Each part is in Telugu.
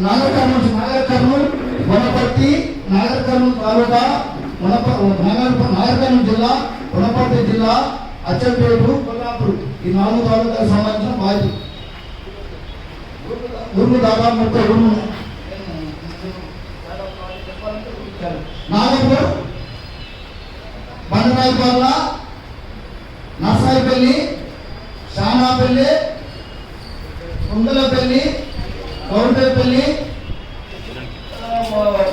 నాగర్ కర్నూలు వనపర్తి నాగర్ తాలూకా వనప నాగర్ జిల్లా వనపర్తి జిల్లా అచ్చంపేటు కొల్లాపూర్. ఈ నాలుగు తాలూకాలకు సంబంధించిన బాధ్యత ఊర్లు దాదాపు ముప్పై ఊర్లు నాగపూర్ బండరాయిపాల నర్సాయిపల్లి షానాపల్లి కుండలపల్లి ಕೌಂಟೆಪಲ್ಲಿ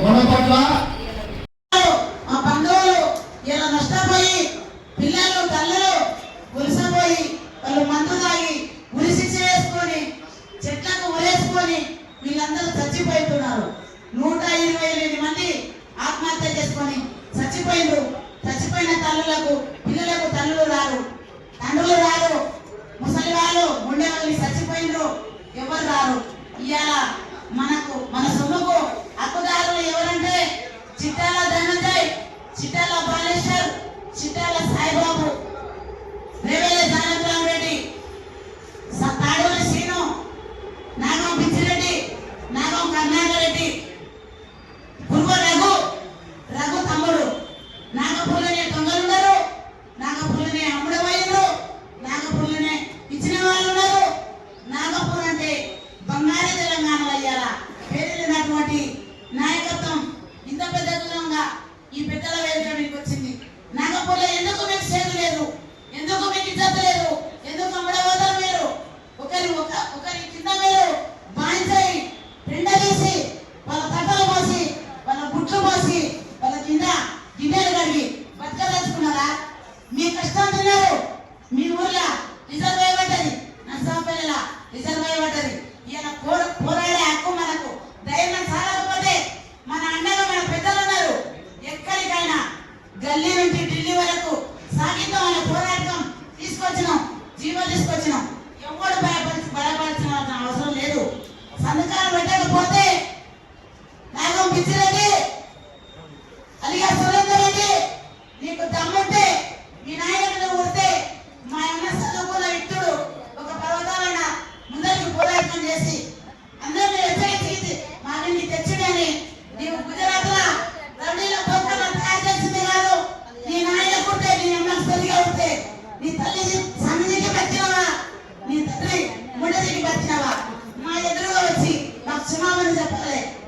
మనపట్ల ఆ బంధువులు ఇలా నష్టపోయి నాయకత్వం ఇంత పెద్ద దూరంగా ఈ పెద్దల వేదిక మీకు వచ్చింది. నాగపూర్లో ఎందుకు Joseph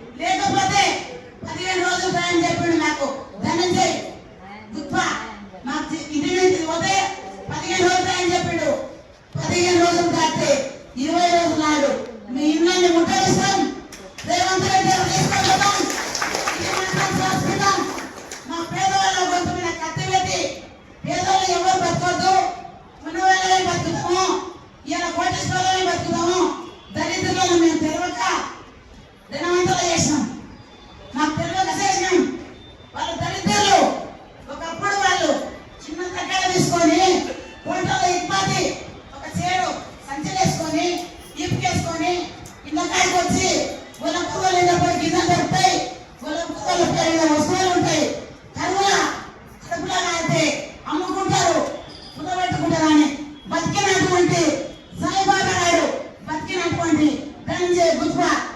గుజరాత్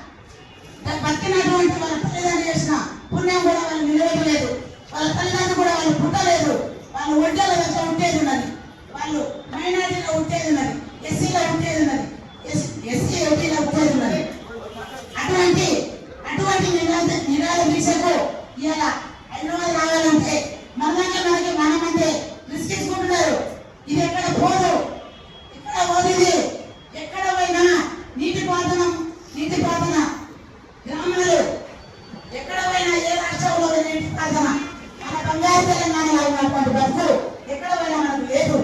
దాని బతికినటువంటి వాళ్ళ చేసిన పుణ్యం కూడా వాళ్ళు నిలవలేదు వాళ్ళ తల్లిదండ్రులు కూడా వాళ్ళు పుట్టలేదు. వాళ్ళు ఒడ్డల ఉండేది ఉన్నది. వాళ్ళు మైనారిటీలో ఉండేది ఉన్నది. ఎస్సీలో ఉండేది ఉన్నది. ఎస్సీ ఎస్టీలో ఉండేది ఉన్నది. అటువంటి అటువంటి నిరాధ నిరాధ దీక్షకు ఇలా పదిహేను సాధన మన బంగారు తెలంగాణ లాగినటువంటి బతుకు ఎక్కడ మనకు లేదు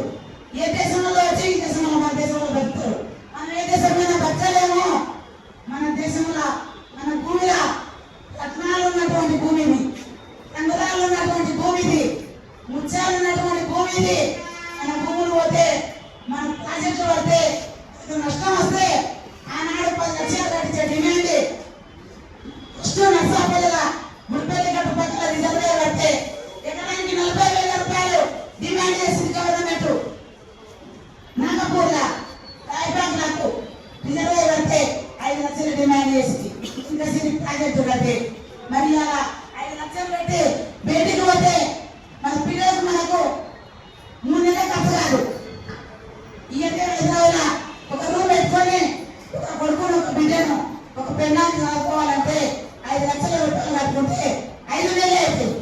ఏ దేశంలో వచ్చి ఈ మన దేశంలో బతుకుతారు మనం ఏ దేశంలో బతకలేము మన దేశంలో మన భూమిలో రత్నాలు ఉన్నటువంటి భూమిని రంగురాలు ఉన్నటువంటి భూమిది ముత్యాలు ఉన్నటువంటి భూమిది మన భూములు పోతే మన ప్రాజెక్టులు పడితే నష్టం వస్తే ఆనాడు పది లక్షలు కట్టించే డిమాండ్ నాకు రిజర్వే పడితే ఐదు లక్షలు డిమాండ్ చేసి ఇంకా సిరి ప్రాజెక్టు మరి అలా ఐదు లక్షలు పెట్టి బయటికి పోతే మన పిల్లలకు మనకు మూడు నెలల ఖర్చు కాదు. ఇయకే రిజర్వేలా ఒక రూమ్ పెట్టుకొని ఒక కొడుకును ఒక బిడ్డను ఒక పెన్నాన్ని చదువుకోవాలంటే ఐదు లక్షలు రూపాయలు కట్టుకుంటే ఐదు వేలు అవుతుంది.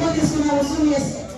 Católicos como los unes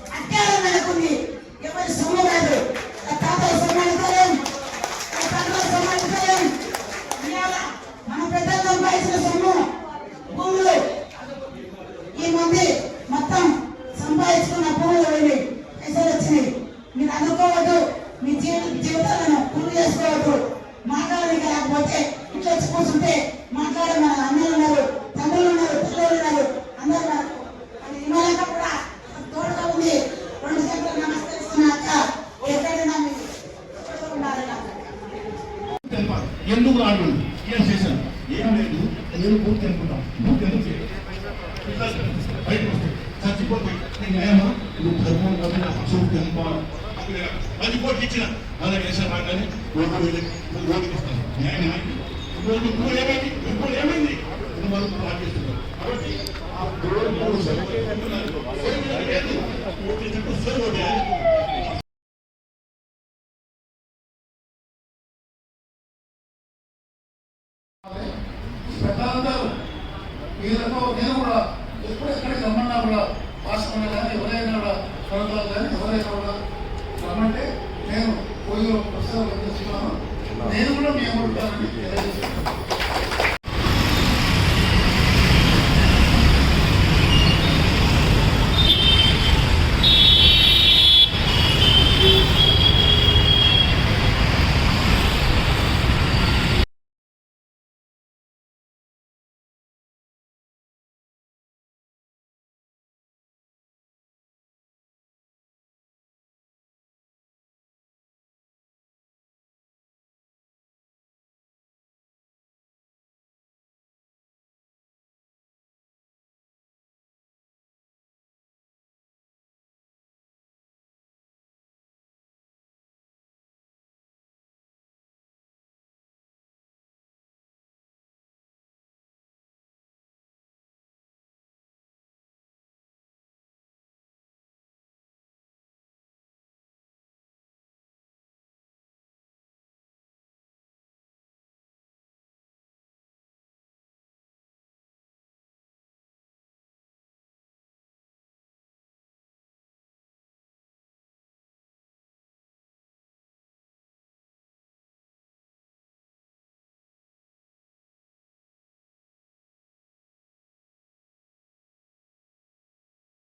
ఎందుకు రాడు? ఏం చేశాను ఏం లేదు. నేను పూర్తి అనుకుంటాను పూర్తి ఎందుకు చేయలేదు? బయటకు చచ్చిపోతే న్యాయమా? నువ్వు ధర్మం కాదు నా అసలు తెలపాలి పది కోట్లు ఇచ్చిన. అలా వేసాను రాగానే ఓటు ఓటుకి ఇస్తాను న్యాయం ఇప్పుడు ఇప్పుడు ఏమైంది? ఇప్పుడు ఏమైంది? కాబట్టి ఆ దేవుడు లేదు ఓటు చెప్పు సరిపోతే పెద్దలందరూ వీళ్ళతో నేను కూడా ఎప్పుడు ఎక్కడికి రమ్మన్నా కూడా భాషకున్నా కానీ ఎవరైనా కూడా కొనసాగు కానీ ఎవరైనా కూడా రమ్మంటే నేను పోయి పుస్తకం నేను కూడా మీ అమ్మ ఉంటానని తెలియజేస్తున్నాను.